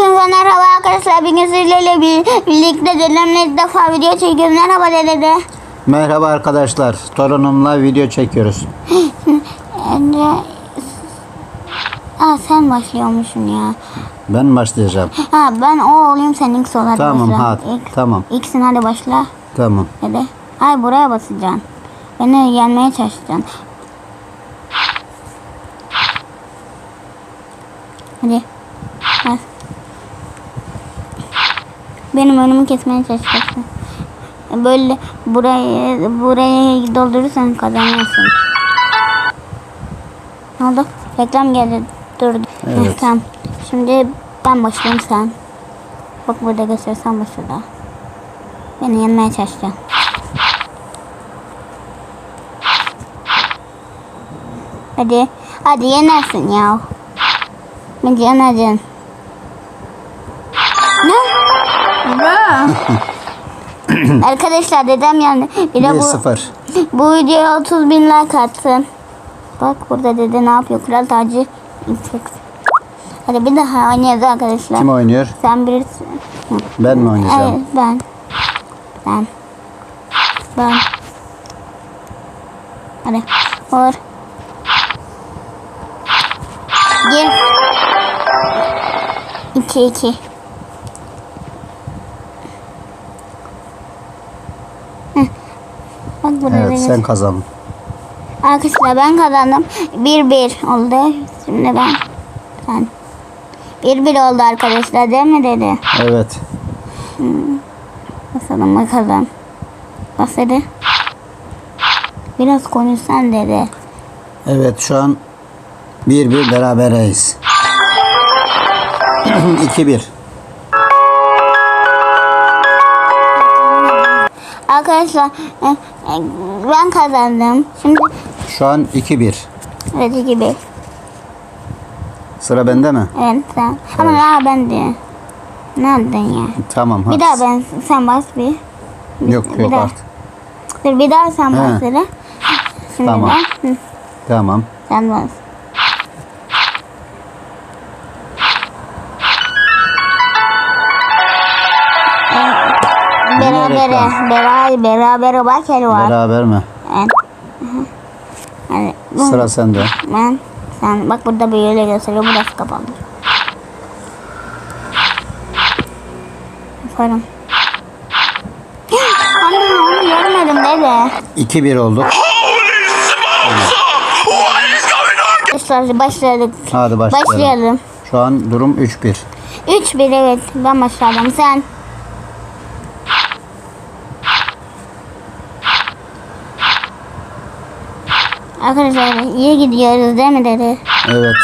Hepinize merhaba arkadaşlar. Bugün sizlerle bir- birlikte dedemle ilk defa video çekiyoruz. Merhaba dede. Merhaba arkadaşlar. Torunumla video çekiyoruz. Önce... Aa sen başlıyormuşsun ya. Ben başlayacağım. Ha ben o olayım sen ilk sol hadi Tamam, başla. hadi. İlk, Tamam. İlksin hadi başla. Tamam. Dede. Hayır buraya basacaksın. Beni yenmeye çalışacaksın. Hadi. Bas. Benim önümü kesmeye çalışacaksın. Böyle burayı burayı doldurursan kazanırsın. Ne oldu? Reklam geldi. Dur. Evet. Tamam. Şimdi ben başlayayım sen. Bak burada göstersen başla. Beni yenmeye çalışacaksın. Hadi. Hadi yenersin ya. Bence yeneceksin. Arkadaşlar dedem yani. Bir de bu, bu videoya 30 bin like attın. Bak burada dede ne yapıyor? Kral tacı. Hadi bir daha oynayalım arkadaşlar. Kim oynuyor? Sen bilirsin. Ben mi oynayacağım? Evet ben. Ben. Ben. Hadi. Vur. Gir. 2 2. Burada Evet da sen kazandın. Arkadaşlar ben kazandım. 1-1 oldu. Şimdi ben. Sen. 1-1 oldu arkadaşlar değil mi dedi? Evet. Basalım bakalım. Bas dedi. Biraz konuşsan dedi. Evet şu an 1-1 berabereyiz. 2-1. Arkadaşlar e, e, ben kazandım. Şimdi Şu an 2-1. evet gibi. Sıra bende mi? Evet sen. Ama ya ben de. Nereden ya? Tamam. Bir daha ben sen bas bir. Yok bir yok daha. artık. Dur bir daha sen He. bas. Şimdi Tamam. ben. Tamam. sen bas. Berabere, reklam. beraber, berabere bak el var. Beraber mi? Hı. Hadi. Sıra sende. Ben, sen bak burada böyle gösteriyor. Burası kapalı. Yaparım. Anne onu görmedim dede. 2-1 olduk. Arkadaşlar başladık. Hadi başlayalım. Başlayalım. Şu an durum 3-1. 3-1 evet. Ben başladım. Sen. Arkadaşlar iyi gidiyoruz değil mi dedi. Evet.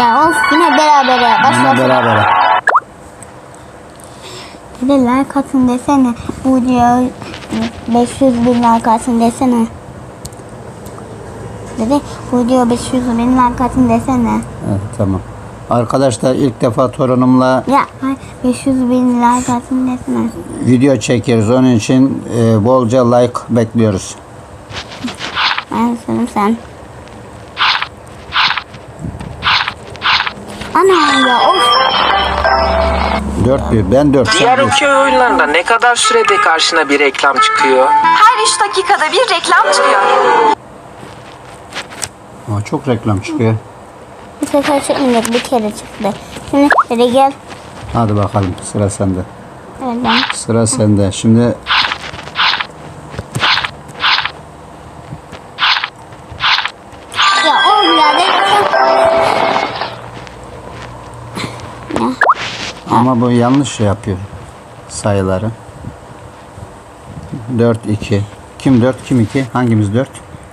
Ya of yine berabere. Yine Başlasın. berabere. Bir de like atın desene. Bu diyor 500 bin like atın desene. Dede bu diyor 500 bin like atın desene. Evet, tamam. Arkadaşlar ilk defa torunumla Ya ay, 500 bin like atın desene. video çekiyoruz. Onun için e, bolca like bekliyoruz. Ben sanırım sen. Ana ya of. 4-1. Ben 4. Diğer okey oyunlarında ne kadar sürede karşına bir reklam çıkıyor? Her 3 dakikada bir reklam çıkıyor. Aa, çok reklam çıkıyor. Bu sefer çıkmayacak bir kere çıktı. Şimdi gel. Hadi bakalım sıra sende. Evet ben. Sıra sende. Şimdi Ya of ya dede. Ama bu yanlış şey yapıyor sayıları. 4 2. Kim 4 kim 2? Hangimiz 4?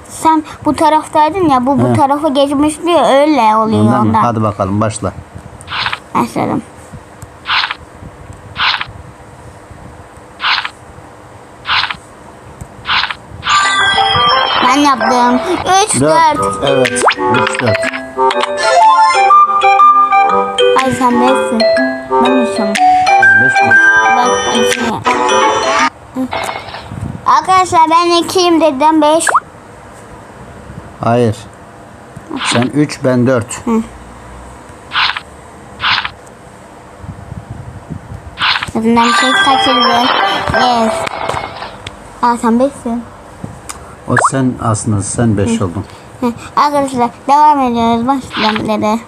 Sen bu taraftaydın ya bu bu He. tarafa geçmiş diyor öyle oluyor Ondan ondan. mı? Hadi bakalım başla. Başladım. Ben yaptım. 3 4. 4. Evet. 3 4. Ben yaşıyorum. 5 mi? Ben ikiyim. Arkadaşlar ben ikiyim dedim 5. Hayır. Sen 3 ben 4. Yüzünden bir şey kaçırdın. Yes. Aa sen beşsin. O sen aslında sen 5 oldun. Arkadaşlar devam ediyoruz başlamları.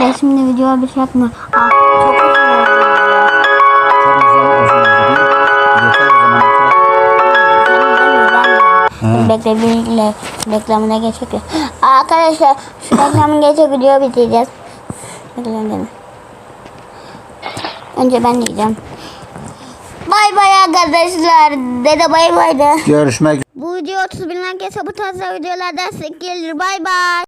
Ben şimdi video bir şey yapmıyorum. Aa, çok uzun oldu. Çok uzun uzun oldu. Yeter o zaman. Dur Bekle reklamına geçecek. Arkadaşlar şu reklamı geçecek video bitireceğiz. Reklam. Önce ben diyeceğim. Bay bay arkadaşlar. Dede bay bay de. Görüşmek Bu video 30 bin like gelse bu tarz videolardan size gelir. Bay bay.